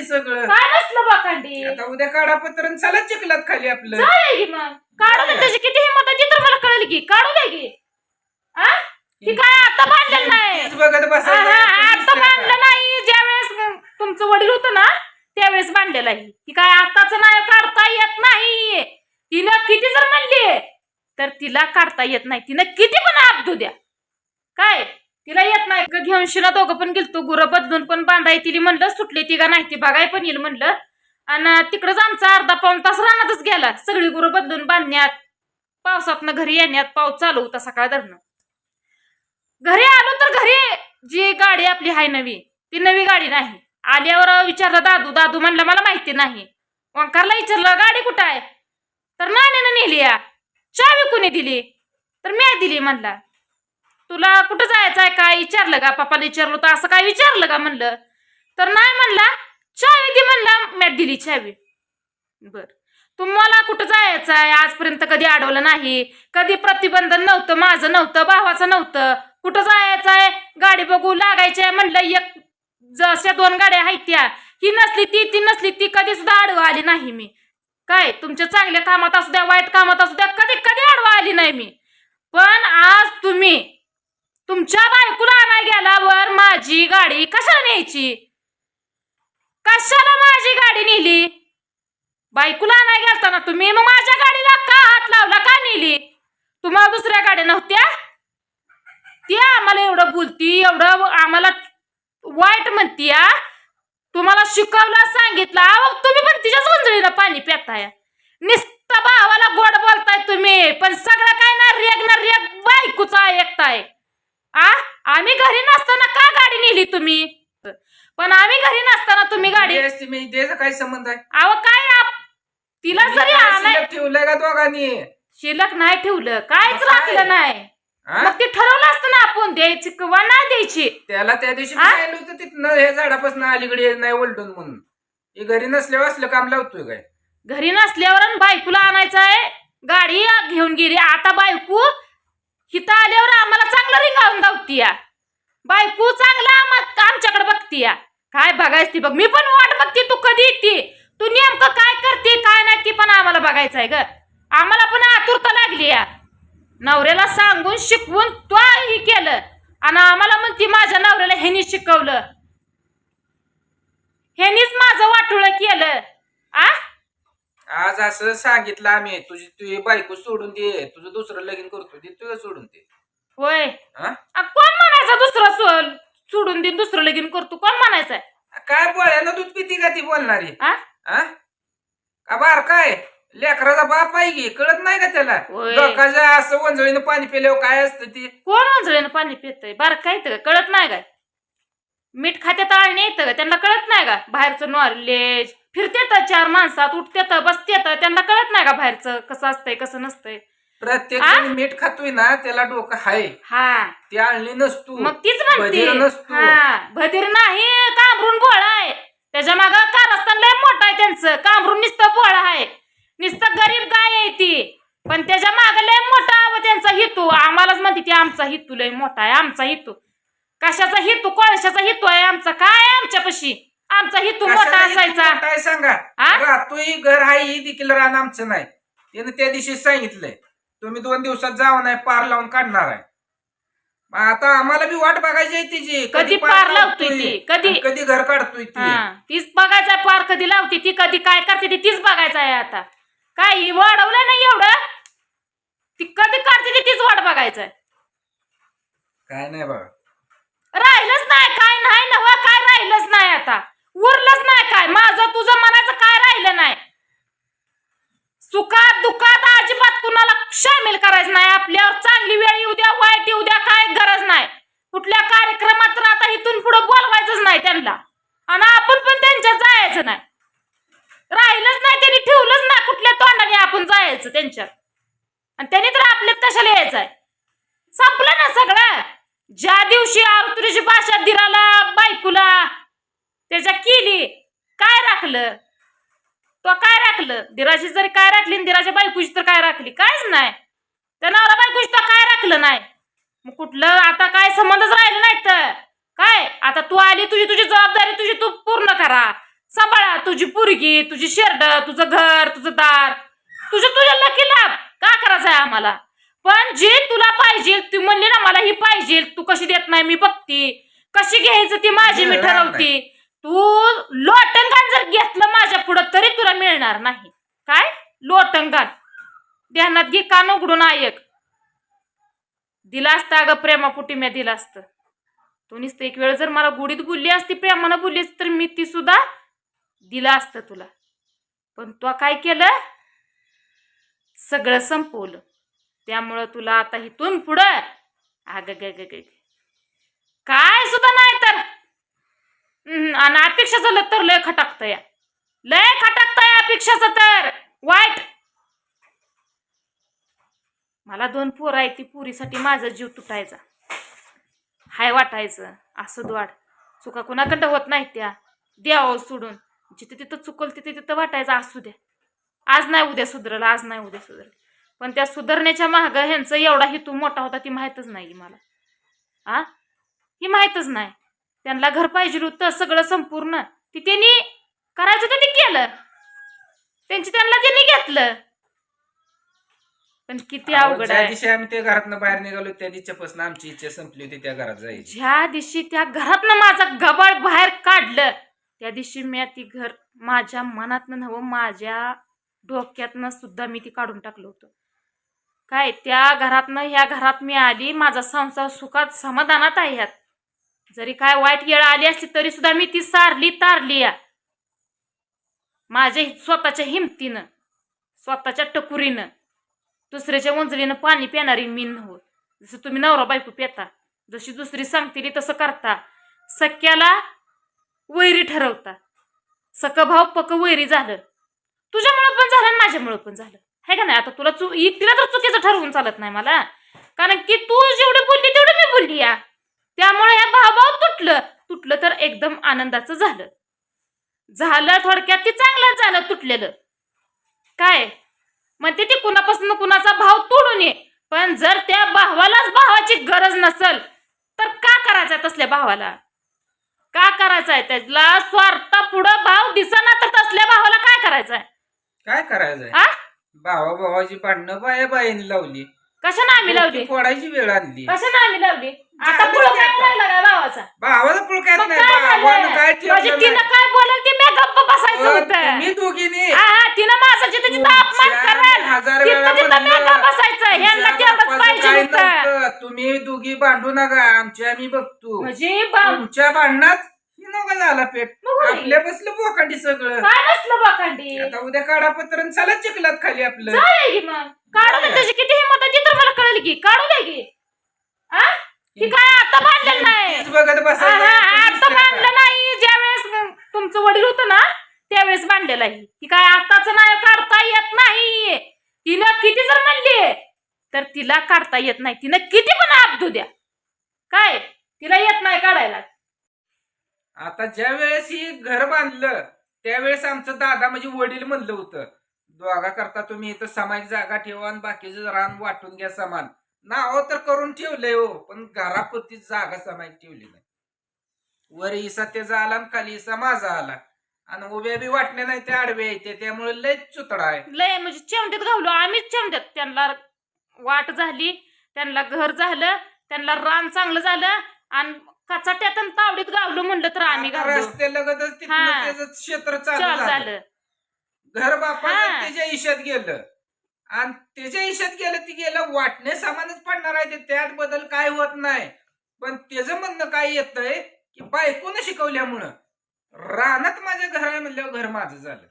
बाकांडी सगळं? काय नसलं बाकांडी आता उद्या काढा पत्र चला चिखलात खाली आपलं. चालेल की मग? काढू दे त्याची किती हिंमत आहे? ती तर मला कळेल की. काढू दे की. आ? ही काय आता बांधलेलं नाही. तीच बघत हा, बसायला हा, तुम्हीच आता बांधलं. नाही. ज्यावेळेस तुमचं वडील होतं ना त्यावेळेस बांधलेलं आहे ही काय आताच नाही काढता येत नाही. तिनं किती जर म्हणली तर तिला काढता येत नाही. तिनं किती पण आपदू द्या. काय? तिला येत नाही. का घेऊन शिला दोघं पण गेलतो. गुरं बदलून पण बांधाय तिली म्हणलं सुटली ती का नाही ती. बघाय पण येईल म्हणलं. आणि तिकडंच आमचा अर्धा पाऊन तास रानातच गेला. सगळी गुरं बदलून बांधण्यात पावसातनं घरी येण्यात पाऊस चालू होता सकाळ धरणं. घरी आलो तर घरी. जी गाडी आपली आहे नवी ती नवी गाडी नाही. आल्यावर विचारलं दादू दादू म्हणलं मला माहिती नाही. ओंकारला विचारलं गाडी कुठं आहे? तर नाण्यानं नेली या. चावी कुणी दिली? तर मी दिली म्हणला. तुला कुठं जायचं आहे काय विचारलं का? पप्पाला विचारलं तर असं काय विचारलं का म्हणलं? तर नाही म्हणला. चावी दे म्हणला. मॅट दिली चावी. बर. तुम्हाला कुठं जायचं आहे आजपर्यंत कधी अडवलं नाही. कधी प्रतिबंधन नव्हतं माझं नव्हतं भावाचं नव्हतं. कुठं जायचं आहे गाडी बघू लागायची आहे म्हणलं. एक जशा दोन गाड्या आहेत त्या. ही नसली ती ती नसली ती कधी सुद्धा आडवा आली नाही मी. काय? तुमच्या चांगल्या कामात असू द्या वाईट कामात असू द्या कधी कधी आडवा आली नाही मी. पण आज तुम्ही तुमच्या बायकोला आणाय गेल्यावर माझी गाडी कशाला न्यायची? कशाला माझी गाडी नेली? बायकोला आणाय गेलता ना तुम्ही मग माझ्या गाडीला का हात लावला का नेली? तुम्हाला दुसऱ्या गाड्या नव्हत्या? ती आम्हाला एवढं बोलती एवढं आम्हाला वाईट म्हणती तुम्हाला शिकवला सांगितलं अहो तुम्ही पण तिच्याच गुंजळीला पाणी पिताय. नुसतं भावाला गोड बोलताय तुम्ही पण सगळं काय ना रेग ना रेग बायकोचा ऐकताय. आ? आम्ही घरी नसताना का गाडी नेली तुम्ही? पण आम्ही घरी नसताना तुम्ही गाडी असती मी काय संबंध आहे? अहो काय आप- तिला जरी आणाय शिल्लक ठेवलंय का दोघांनी? शिल्लक नाही ठेवलं. काहीच मग काय? राखलं नाही. हा? मग ते ठरवलं असतं ना आपण द्यायची किंवा नाही द्यायची. त्याला त्या दिवशी? सांगितलं होतं तिथनं हे झाडापासून अलीकडे येत नाही उलटून म्हणून. हे घरी नसल्यावर असलं काम लावतोय काय? घरी नसल्यावर अन बायकोला आणायचं आहे. गाडी घेऊन गेली. आता बायको हिथं आल्यावर आम्हाला चांगलं रिंगावून धावती या बायको चांगला आमच्याकडे बघतीया. काय बघायची ती बघ. मी पण वाट बघते तू कधी येते? तू नेमकं काय करते काय नाही ती पण आम्हाला बघायचं आहे ग. आम्हाला पण आतुरता लागली या नवऱ्याला सांगून शिकवून तो ही केलं. आणि आम्हाला म्हणती माझ्या नवऱ्याला ह्यानी शिकवलं. ह्यानीच माझं वाटुळ केलं. आ? आज असं सांगितलं आम्ही तुझी तुझी बायको सोडून दे तुझं दुसरं लगीन करतो दे तुझं सोडून दे. होय. हा? आ, कोण म्हणायचं दुसरं सो- सोडून देईन दुसरं लगीन करतो? कोण म्हणायचंय? काय बोळ्यानं दूध पिती का ती बोलणारी? हा का बार काय? लेकराचा बाप आहे की कळत नाही का त्याला? होय. लोकांच्या असं वंजळीनं पाणी पिल्यावर काय असतं ती? कोण वांजळीनं पाणी पितय? बार काय येतं का कळत नाही काय? मीठ खात्यात आळणी येतं का? त्यांना कळत नाही का? बाहेरचं नॉलेज फिरतेत चार माणसात उठतेत बसतेत त्यांना कळत नाही का बाहेरचं कसं असतंय कसं नसतंय? प्रत्येक आ? जण मीठ खातोय ना त्याला डोकं हाय. हा. ती आणली नसतो. मग तीच म्हणते. बधीर नसतो. हा भदीर नाही कांबरून भोळा आहे त्याच्या माग कारस्थान लय मोठं आहे त्यांचं. कांबरून नुसतं भोळा आहे नुसतं गरीब गाय आहे ती. पण त्याच्या माग लय मोठा व त्यांचा हितू. आम्हालाच म्हणते ती आमचा हितू लय मोठा आहे आमचा हितू. कशाचा हितू कोळशाचा हितू आहे आमचा? काय आमच्यापाशी? आमचा हितू मोठा असायचा. काय सांगा? आ? राहतोय घर आहे ही देखील रान आमचं नाही. त्यानं त्या दिवशी सांगितलंय तुम्ही दोन दिवसात जावं नाही पार लावून काढणार आहे. मग आता आम्हाला बी वाट बघायची आहे तिची. कधी पार लावतोय ती, कधी? आणि कधी? घर काढतोय ती? हा तीच बघायचं आहे पार कधी लावते ती कधी काय करते ती तीच बघायचं आहे आता. काय ही वाढवलं नाही एवढं? ती कधी काढते ती तीच वाट बघायचं आहे. काय नाही बघा. राहिलंच नाही काय नाही नवा काय राहिलंच नाही आता. उरलंच नाही काय? माझं तुझं म्हणायचं काय राहिलं नाही? सुखात दुखात अजिबात कुणाला सामील करायचं नाही. आपल्यावर चांगली वेळ येऊ द्या वाईट येऊ द्या काय गरज नाही. कुठल्या कार्यक्रमात तर आता इथून पुढे बोलवायचंच नाही त्यांना. आणि आपण पण त्यांच्यात जायचं नाही. राहिलंच नाही त्यांनी ठेवलंच नाही. कुठल्या तोंडाने आपण जायचं त्यांच्यात? आणि त्यांनी तर आपल्यात कशाला यायचं आहे संपलं ना सगळं. ज्या दिवशी आरुतुरीची भाषा दिराला बायकूला त्याच्या केली. काय राखलं? तो काय राखलं? दिराची जरी काय राखली दिराच्या बायकोची तर काय राखली? कायच नाही. त्या नवरा बायकोची तर काय राखलं नाही? मग कुठलं? आता काय संबंधच राहिलं नाही तर काय? आता तू आली तुझी तुझी जबाबदारी तुझी तू पूर्ण करा. सांभाळा. तुझी पुरगी तुझी शेरड तुझं घर तुझं दार. तुझं तुझ्या लकी लाभ का करायचं आहे आम्हाला? पण जे तुला पाहिजे तू म्हणली ना मला ही पाहिजे. तू कशी देत नाही मी बघते. कशी घ्यायचं ती माझी मी ठरवते. तू लोटंगण जर घेतलं माझ्या पुढं तरी तुला मिळणार नाही. काय? लोटंगण. ध्यानात घे कान उघडून ऐक. दिला असतं अगं प्रेमापुटी म्या दिलं असतं. तू नुसतं एक वेळ जर मला गुढीत बोलली असती प्रेमानं बोलली असती तर मी ती सुद्धा दिलं असतं तुला. पण तू काय केलं? सगळं संपवलं. त्यामुळं तुला आता इथून पुढं अग ग ग ग. काय सुद्धा आणि अपेक्षा झालं तर लय खटाकतं या. लय खटाकतं अपेक्षाचं तर. वाईट. मला दोन पोरं आहेत ती पुरीसाठी माझा जीव तुटायचा. हाय वाटायचं असं द्वाड. चुका कुणाकडं होत नाही त्या. द्यावं सोडून. जिथे तिथं चुकल तिथे तिथं वाटायचं असू द्या. आज नाही उद्या सुधरलं आज नाही उद्या सुधरलं. पण त्या सुधारण्याच्या माग ह्यांचं एवढा हेतू मोठा होता ती माहीतच नाही मला. आ? ही माहीतच नाही. त्यांना घर पाहिजे होतं सगळं संपूर्ण. ती त्यांनी करायचं त्यांनी केलं? त्यांची त्यांना त्यांनी घेतलं. पण किती अवघड ज्या आहे. दिवशी आम्ही त्या घरातनं बाहेर निघालो त्या दिवशीपासून आमची इच्छा संपली होती त्या घरात जायची. ज्या दिवशी त्या घरातनं माझा गबाळ बाहेर काढलं त्या दिवशी मी ती घर माझ्या मनातनं नव्हं माझ्या डोक्यातनं सुद्धा मी ती काढून टाकलं होतं. काय त्या घरातनं ह्या घरात मी आली माझा संसार सुखात समाधानात आहे ह्यात. जरी काय वाईट येळ आली असली तरी सुद्धा मी ती सारली तारली. या माझ्या स्वतःच्या हिमतीनं स्वतःच्या टकुरीनं दुसऱ्याच्या वंजलीनं पाणी पिणारी मी नव्ह जसं तुम्ही नवरा बायको पेता जशी दुसरी सांगतील तसं करता. सख्याला वैरी ठरवता. सक भाव पक वैरी झालं. तुझ्यामुळं पण झालं आणि माझ्यामुळं पण झालं. हे का नाही? आता तुला चु तिला तर चुकीचं ठरवून चालत नाही मला. कारण की तू जेवढं बोलली तेवढं मी बोलली या. त्यामुळे ह्या भावभाव तुटलं. तुटलं तर एकदम आनंदाचं झालं. झालं थोडक्यात ते चांगलंच झालं तुटलेलं. काय? म्हणते ती कुणापासून कुणाचा भाव तोडून ये. पण जर त्या भावालाच भावाची गरज नसल तर का करायचा तसल्या भावाला? का करायचंय त्याला स्वार्था पुढं भाव दिसना तर तसल्या भावाला काय करायचंय काय करायचंय भावा भावाची भांडणं बाया बायाने लावली. कशाने आम्ही लावली फोडायची वेळ आणली कशाने आम्ही लावली आता पुढं काय आता. राहिला काय भावाचा मग नाही काय भावानं झालं काय म्हणजे ठेवलं तिनं नाही. काय बोलल ते मी गप्प बसायचं अहो, होतं तुम्ही दोघींनी हा, हा, तिनं माझा जिथं जिथं अपमान तुमच्या कराल हजार वेळा तिथं मी म्हणलं. गप्प बसायचं ह्यांना तुमच्या तेवढंच बापाचं पाहिजे काय होतं नव्हतं. तुम्ही दोघी भांडू नका आमची आम्ही बघतो म्हणजे बा- तुमच्या भांडणात नका झाला पेट. मग होय. आपल्या बसलं बोकांडी सगळं. काय नसलं बाकांडी? आता उद्या काढा पत्र चला चिखलात खाली आपलं. की मग. काढू दे त्याची किती हिंमत आहे ती तर मला कळेल की. काढू दे की. आ? काय आता बांधलेलं नाही. तीच बघत आता बांधलं का? नाही. ज्यावेळेस तुमचं वडील होतं ना त्यावेळेस बांधलेलं आहे ती काय आताच नाही काढता येत नाही. तिनं किती जर म्हणली तर तिला काढता येत नाही. तिनं किती पण आपदू द्या. काय? तिला येत नाही काढायला. आता ज्या वेळेस ही घर बांधलं त्यावेळेस आमचं दादा म्हणजे वडील म्हणलं होतं दोघा करता तुम्ही इथं सामायिक जागा ठेवा आणि बाकीचं रान वाटून घ्या समान. नाव तर करून ठेवलंय हो पण घरापुरती जागा सामायिक ठेवली नाही. वर इसा त्याचा आला आणि खाली इसा माझा आला. आणि उभ्या बी वाटणे नाही ते आडवे येते त्यामुळे लय चुतडा आहे. लय म्हणजे चिमट्यात घावलो आम्हीच चिमट्यात. त्यांना वाट झाली त्यांना घर झालं त्यांना रान चांगलं झालं आणि कचाट्यात आणि तावडीत गावलो म्हणलं तर आम्ही आता गावलो. रस्ते लगतच तिथनं हा. त्याचं क्षेत्र चालू चल झालं. झालं. घर बापाचं हा. त्याच्या इशात गेलं. आणि त्याच्या इशात गेलं ती गेलं वाटणे सामानच पडणार आहे ते. त्यात बदल काय होत नाही. पण त्याचं म्हणणं काय येतंय की बायकोनं शिकवल्यामुळं रानात माझ्या घर आहे म्हणल्यावर घर माझं झालं.